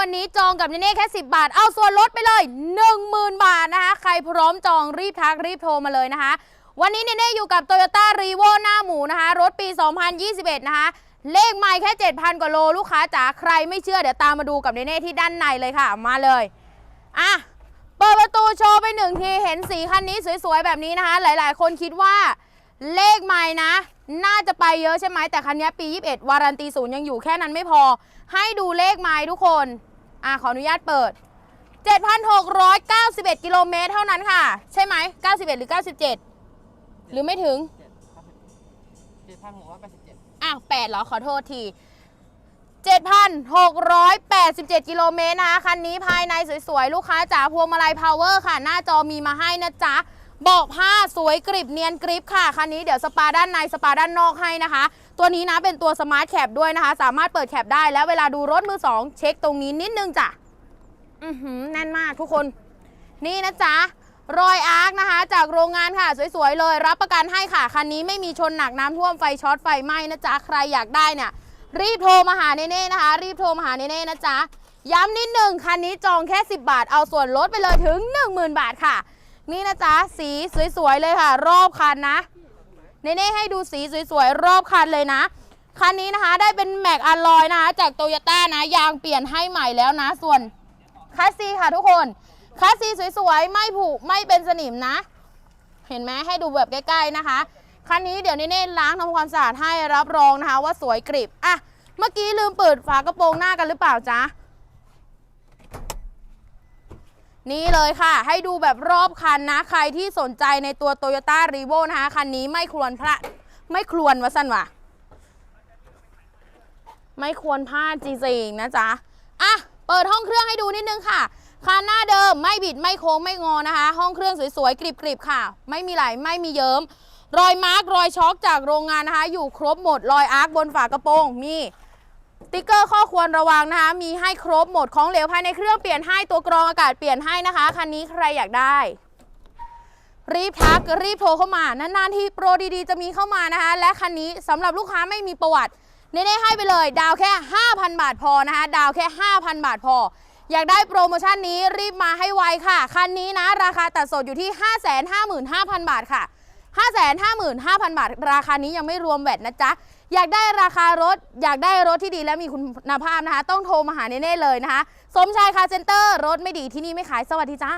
วันนี้จองกับเนเน่แค่ 10 บาท เอาส่วนลดไปเลย 10,000 บาทนะคะ ใครพร้อมจองรีบทักรีบโทรมาเลยนะคะ วันนี้เนเน่อยู่กับ Toyota r e v o หน้าหมูนะคะ รถปี 2021 นะคะ เลขไม่แค่ 7,000 กว่าโล ลูกค้าจ๋าใครไม่เชื่อเดี๋ยวตามมาดูกับเนเน่ที่ด้านในเลยค่ะ มาเลยอะเปิดประตูโชว์ไปหนึ่งทีเห็นสีคันนี้สวยๆ แบบนี้นะคะ หลายๆ คนคิดว่าเลขไม่นะ น่าจะไปเยอะใช่ไหมแต่คันนี้ปี 21 วารันตีศูนย์ยังอยู่แค่นั้นไม่พอ ให้ดูเลขไม้ทุกคน อะขออนุญาตเปิด 7,691 กิโลเมตรเท่านั้นค่ะ ใช่ไหม 91 หรือ 97 หรือไม่ถึงเจ็ดพันหกร้อยแปดสิบเจ็ดอ้าว8เหรอ ขอโทษที 7,687 กิโลเมตรนะคะคันนี้ภายในสวยๆ ลูกค้าจ๋าพวงมาลัยพาวเวอร์ค่ะ หน้าจอมีมาให้นะจ๊ะ เบอกผ้าสวยกริบเนียนกริบค่ะคันนี้เดี๋ยวสปาด้านในสปาด้านนอกให้นะคะ ตัวนี้นะเป็นตัวสมาร์ทแคปด้วยนะคะ สามารถเปิดแคปได้แล้วเวลาดูรถมือสองเช็คตรงนี้นิดนึงจ้ะอือหือแน่นมากทุกคน นี่นะจ๊ะรอยอาร์คนะคะ จากโรงงานค่ะ สวยๆเลย รับประกันให้ค่ะ คันนี้ไม่มีชนหนักน้ำท่วมไฟช็อตไฟไหม้นะจ๊ะใครอยากได้เนี่ย รีบโทรมาหาเน่ๆนะคะ รีบโทรมาหาเน่ๆนะจ๊ะย้ำนิดหนึ่งคันนี้จองแค่ 10 บาท เอาส่วนลดไปเลยถึง 10,000 บาทค่ะ นี่นะจ๊ะสีสวยๆเลยค่ะ รอบคันนะเน่ๆให้ดูสีสวยๆรอบคันเลยนะคันนี้นะคะได้เป็นแม็กอะลอยนะคะจากโตโยต้านะยางเปลี่ยนให้ใหม่แล้วนะ ส่วนคัสซีค่ะทุกคนคัสซีสวยๆ ไม่ผุไม่เป็นสนิมนะ เห็นไหมให้ดูแบบใกล้ๆนะคะคันนี้เดี๋ยวเน่ๆล้างทำความสะอาดให้รับรองนะคะ ว่าสวยกริบอะเมื่อกี้ลืมเปิดฝากระโปรงหน้ากันหรือเปล่าจ๊ะ นี่เลยค่ะ ให้ดูแบบรอบคันนะ ใครที่สนใจในตัว Toyota r e v o นะคะ คันนี้ไม่ควรพลาดไม่ควรวะสันวะไม่ควรพลาดจริงๆนะจ๊ะ อะ เปิดห้องเครื่องให้ดูนิดนึงค่ะคันหน้าเดิมไม่บิดไม่โค้งไม่งอนะคะ ห้องเครื่องสวยๆกริบๆค่ะ ไม่มีไหลไม่มีเยิ้ม รอยมาร์กรอยช็อคจากโรงงานนะคะ อยู่ครบหมดรอยอาร์คบนฝากระโปรงมี ติ๊กเกอร์ข้อควรระวังนะคะ มีให้ครบหมดของเหลวภายในเครื่องเปลี่ยนให้ตัวกรองอากาศเปลี่ยนให้นะคะ คันนี้ใครอยากได้ รีบทักรีบโทรเข้ามานานๆที่โปรดีๆ จะมีเข้ามานะคะ และคันนี้สำหรับลูกค้าไม่มีประวัติเน่ๆให้ไปเลย ดาวแค่ 5,000 บาทพอนะคะ ดาวแค่ 5,000 บาทพอ อยากได้โปรโมชั่นนี้รีบมาให้ไวค่ะ คันนี้นะ ราคาตัดสดอยู่ที่ 555,000 บาทค่ะ 555,000 บาท ราคานี้ยังไม่รวมแวตนะจ๊ะ อยากได้ราคารถ อยากได้รถที่ดีและมีคุณภาพนะคะ ต้องโทรมาหาเน่ๆเลยนะคะ สมชายคาเซ็นเตอร์ รถไม่ดีที่นี่ไม่ขาย สวัสดีจ้า